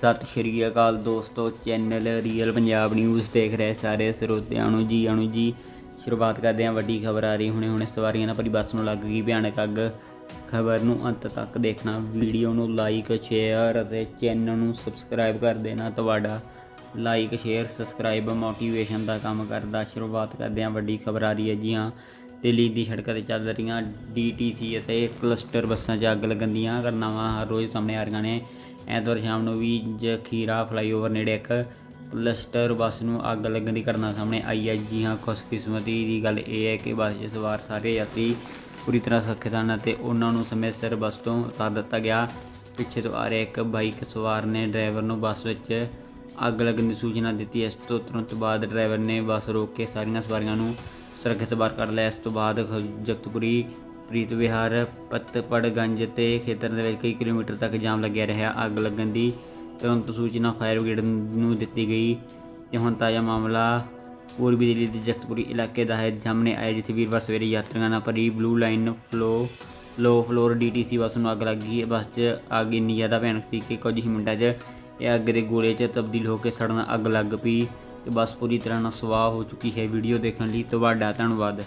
ਸਤਿ ਸ਼੍ਰੀ ਅਕਾਲ ਦੋਸਤੋ channel real Punjab news ਦੇਖ ਰਹੇ ਸਾਰੇ ਸਰੋਤਿਆਂ ਨੂੰ ਜੀ, ਅਣੂ ਜੀ। ਸ਼ੁਰੂਆਤ ਕਰਦੇ ਹਾਂ ਵੱਡੀ ਖਬਰ ਆ ਰਹੀ ਹੁਣੇ ਹੁਣੇ ਸਵਾਰੀਆਂ ਨਾਲ ਭਰੀ ਬੱਸ ਨੂੰ ਲੱਗ ਗਈ ਭਿਆਨਕ ਅੱਗ। ਖਬਰ ਨੂੰ ਅੰਤ ਤੱਕ ਦੇਖਣਾ, ਵੀਡੀਓ ਨੂੰ ਲਾਈਕ ਸ਼ੇਅਰ ਅਤੇ ਚੈਨਲ ਨੂੰ ਸਬਸਕ੍ਰਾਈਬ ਕਰ ਦੇਣਾ ਤੁਹਾਡਾ। ਲਾਈਕ ਸ਼ੇਅਰ ਸਬਸਕ੍ਰਾਈਬ ਮੋਟੀਵੇਸ਼ਨ ਦਾ ਕੰਮ ਕਰਦਾ। ਸ਼ੁਰੂਆਤ ਕਰਦੇ ਹਾਂ ਵੱਡੀ ਖਬਰ ਆ ਰਹੀ ਹੈ ਜੀ ਹਾਂ। ਦਿੱਲੀ ਦੀ ਸੜਕਾਂ ਤੇ ਚੱਲ ਰਹੀਆਂ ਡੀਟੀਸੀ ਅਤੇ ਕਲਸਟਰ ਬੱਸਾਂ 'ਚ ਅੱਗ ਲੱਗਣ ਦੀਆਂ ਘਟਨਾਵਾਂ ਹਰ ਰੋਜ਼ ਸਾਹਮਣੇ ਆ ਰਹੀਆਂ ਨੇ। ਐਤਵਾਰ ਸ਼ਾਮ ਨੂੰ ਵੀ ਜਖੀਰਾ ਫਲਾਈਓਵਰ ਨੇੜੇ ਇੱਕ ਕਲਸਟਰ ਬੱਸ ਨੂੰ ਅੱਗ ਲੱਗਣ ਦੀ ਘਟਨਾ ਸਾਹਮਣੇ ਆਈ ਹੈ। ਜੀ ਹਾਂ, ਖੁਸ਼ਕਿਸਮਤੀ ਦੀ ਗੱਲ ਇਹ ਹੈ ਕਿ ਬੱਸ 'ਚ ਸਵਾਰ ਸਾਰੇ ਯਾਤਰੀ ਪੂਰੀ ਤਰ੍ਹਾਂ ਸੁਰੱਖਿਅਤ ਹਨ ਅਤੇ ਉਹਨਾਂ ਨੂੰ ਸਮੇਂ ਸਿਰ ਬੱਸ ਤੋਂ ਉਤਾਰ ਦਿੱਤਾ ਗਿਆ। ਪਿੱਛੇ ਤੋਂ ਆ ਰਿਹਾ ਇੱਕ ਬਾਈਕ ਸਵਾਰ ਨੇ ਡਰਾਈਵਰ ਨੂੰ ਬੱਸ ਵਿੱਚ ਅੱਗ ਲੱਗਣ ਦੀ ਸੂਚਨਾ ਦਿੱਤੀ। ਇਸ ਤੋਂ ਤੁਰੰਤ ਬਾਅਦ ਡਰਾਈਵਰ ਨੇ ਬੱਸ ਰੋਕ ਕੇ ਸਾਰੀਆਂ ਸਵਾਰੀਆਂ ਨੂੰ ਸੁਰੱਖਿਅਤ ਬਾਹਰ ਕੱਢ ਲਿਆ। ਇਸ ਤੋਂ ਬਾਅਦ ਜਗਤਪੁਰੀ ਪ੍ਰੀਤ ਵਿਹਾਰ ਪਤਪੜਗੰਜ ਤੇ ਖੇਤਰ ਦੇ ਵਿੱਚ ਕਈ ਕਿਲੋਮੀਟਰ ਤੱਕ ਜਾਮ ਲੱਗਿਆ ਰਿਹਾ। ਅੱਗ ਲੱਗਣ ਦੀ ਤੁਰੰਤ ਸੂਚਨਾ ਫਾਇਰ ਬ੍ਰਿਗੇਡ ਨੂੰ ਦਿੱਤੀ ਗਈ, ਤੇ ਹੁਣ ਤਾਜ਼ਾ ਮਾਮਲਾ ਪੂਰਬੀ ਦਿੱਲੀ ਦੇ ਜਗਤਪੁਰੀ ਇਲਾਕੇ ਦਾ ਹੈ, ਸਾਹਮਣੇ ਆਇਆ ਜਿੱਥੇ ਵੀਰਵਾਰ ਸਵੇਰੇ ਯਾਤਰੀਆਂ ਨਾਲ ਭਰੀ ਬਲੂ ਲਾਈਨ ਫਲੋ ਲੋ ਫਲੋਰ ਡੀਟੀਸੀ ਬੱਸ ਨੂੰ ਅੱਗ ਲੱਗੀ ਬੱਸ 'ਚ ਅੱਗ ਇੰਨੀ ਜ਼ਿਆਦਾ ਭਿਆਨਕ ਸੀ ਕਿ ਕੁਝ ਹੀ ਮਿੰਟਾਂ 'ਚ ਇਹ ਅੱਗ ਦੇ ਗੋਲੇ 'ਚ ਤਬਦੀਲ ਹੋ ਕੇ ਸੜਨ ਅੱਗ ਲੱਗ ਪਈ ਤੇ ਬੱਸ ਪੂਰੀ ਤਰ੍ਹਾਂ ਨਾਲ ਸਵਾਹ ਹੋ ਚੁੱਕੀ ਹੈ। ਵੀਡੀਓ ਦੇਖਣ ਲਈ ਤੁਹਾਡਾ ਧੰਨਵਾਦ।